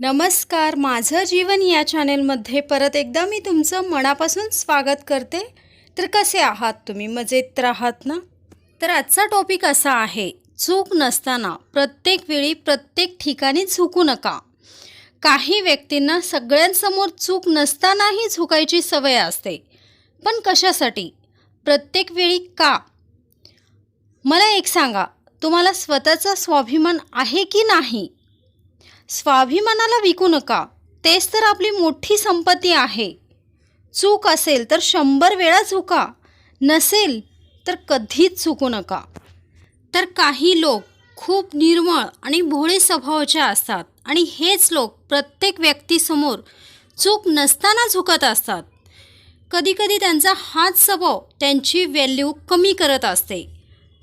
नमस्कार माझं जीवन या चॅनेलमध्ये परत एकदा मी तुमचं मनापासून स्वागत करते. तर कसे आहात तुम्ही? मजेत राहात आहात ना? तर आजचा टॉपिक असा आहे चूक नसताना प्रत्येक वेळी प्रत्येक ठिकाणी झुकू नका. काही व्यक्तींना सगळ्यांसमोर चूक नसतानाही झुकायची सवय असते. पण कशासाठी? प्रत्येक वेळी का? मला एक सांगा तुम्हाला स्वतःचा स्वाभिमान आहे की नाही? स्वाभिमानाला विकू नका. तेच तर आपली मोठी संपत्ती आहे. चूक असेल तर शंभर वेळा चुका. नसेल तर कधीच चुकू नका. तर काही लोक खूप निर्मळ आणि भोळे स्वभावाचे असतात आणि हेच लोक प्रत्येक व्यक्तीसमोर चूक नसताना झुकत असतात. कधीकधी त्यांचा हाच स्वभाव त्यांची व्हॅल्यू कमी करत असते.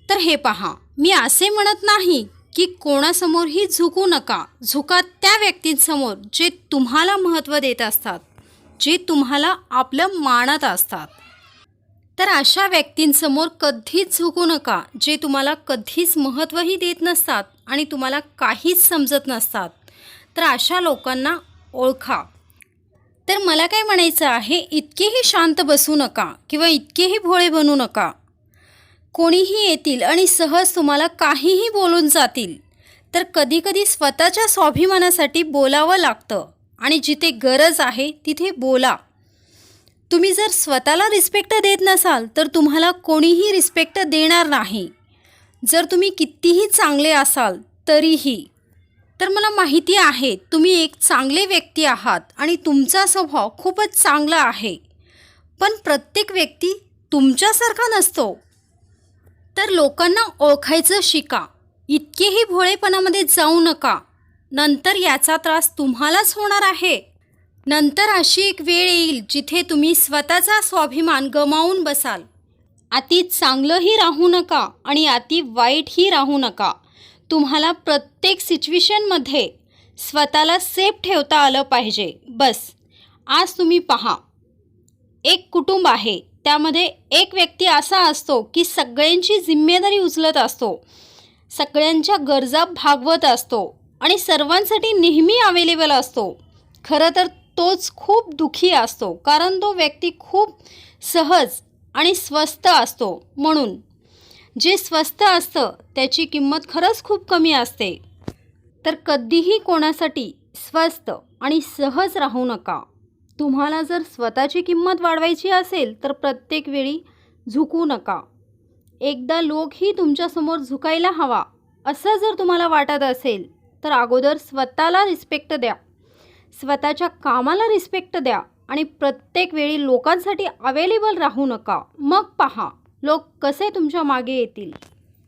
तर हे पहा मी असे म्हणत नाही की कोणासमोरही झुकू नका. झुका त्या व्यक्तींसमोर जे तुम्हाला महत्त्व देत असतात जे तुम्हाला आपलं मानत असतात. तर अशा व्यक्तींसमोर कधीच झुकू नका जे तुम्हाला कधीच महत्त्वही देत नसतात आणि तुम्हाला काहीच समजत नसतात. तर अशा लोकांना ओळखा. तर मला काय म्हणायचं आहे इतकेही शांत बसू नका किंवा इतकेही भोळे बनू नका. कोणीही येतील आणि सहज तुम्हाला काहीही बोलून जातील. तर कधीकधी स्वतःच्या स्वाभिमानासाठी बोलावं लागतं आणि जिथे गरज आहे तिथे बोला. तुम्ही जर स्वतःला रिस्पेक्ट देत नसाल तर तुम्हाला कोणीही रिस्पेक्ट देणार नाही. जर तुम्ही कितीही चांगले असाल तरीही. तर मला माहिती आहे तुम्ही एक चांगले व्यक्ती आहात आणि तुमचा स्वभाव खूपच चांगला आहे. पण प्रत्येक व्यक्ती तुमच्यासारखा नसतो. तर लोकांना ओळखायचं शिका. इतकेही भोळेपणामध्ये जाऊ नका. नंतर याचा त्रास तुम्हालाच होणार आहे. नंतर अशी एक वेळ येईल जिथे तुम्ही स्वतःचा स्वाभिमान गमावून बसाल. अति चांगलंही राहू नका आणि अति वाईटही राहू नका. तुम्हाला प्रत्येक सिच्युएशनमध्ये स्वतःला सेफ ठेवता आलं पाहिजे. बस. आज तुम्ही पहा. एक कुटुंब आहे. त्यामध्ये एक व्यक्ती असा असतो की सगळ्यांची जिम्मेदारी उचलत असतो. सगळ्यांच्या गरजा भागवत असतो आणि सर्वांसाठी नेहमी अवेलेबल असतो. खरं तर तोच खूप दुःखी असतो कारण तो व्यक्ती खूप सहज आणि स्वस्त असतो. म्हणून जे स्वस्त असतं त्याची किंमत खरंच खूप कमी असते. तर कधीही कोणासाठी स्वस्त आणि सहज राहू नका. तुम्हाला जर स्वतःची किंमत वाढवायची असेल तर प्रत्येक वेळी झुकू नका. एकदा लोकही तुमच्यासमोर झुकायला हवा असं जर तुम्हाला वाटत असेल तर अगोदर स्वतःला रिस्पेक्ट द्या. स्वतःच्या कामाला रिस्पेक्ट द्या आणि प्रत्येक वेळी लोकांसाठी अवेलेबल राहू नका. मग पहा लोक कसे तुमच्या मागे येतील?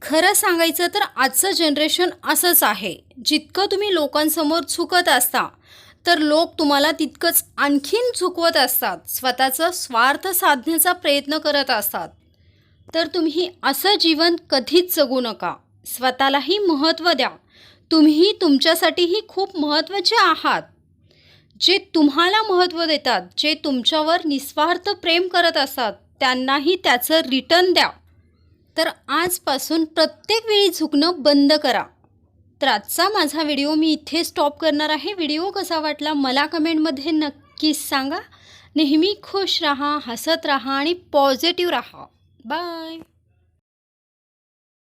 खरं सांगायचं तर आजचं जनरेशन असंच आहे. जितकं तुम्ही लोकांसमोर झुकत असता तर लोक तुम्हाला तितकंच आणखीन झुकवत असतात. स्वतःचा स्वार्थ साधण्याचा प्रयत्न करत असतात. तर तुम्ही असं जीवन कधीच जगू नका. स्वतःलाही महत्त्व द्या. तुम्ही तुमच्यासाठीही खूप महत्त्वाचे आहात. जे तुम्हाला महत्त्व देतात जे तुमच्यावर निस्वार्थ प्रेम करत असतात त्यांनाही त्याचं रिटर्न द्या. तर आजपासून प्रत्येक वेळी झुकणं बंद करा. तर आजचा माझा व्हिडिओ मी इथे स्टॉप करणार आहे. व्हिडिओ कसा वाटला मला कमेंटमध्ये नक्कीच सांगा. नेहमी खुश राहा हसत राहा आणि पॉझिटिव्ह राहा. बाय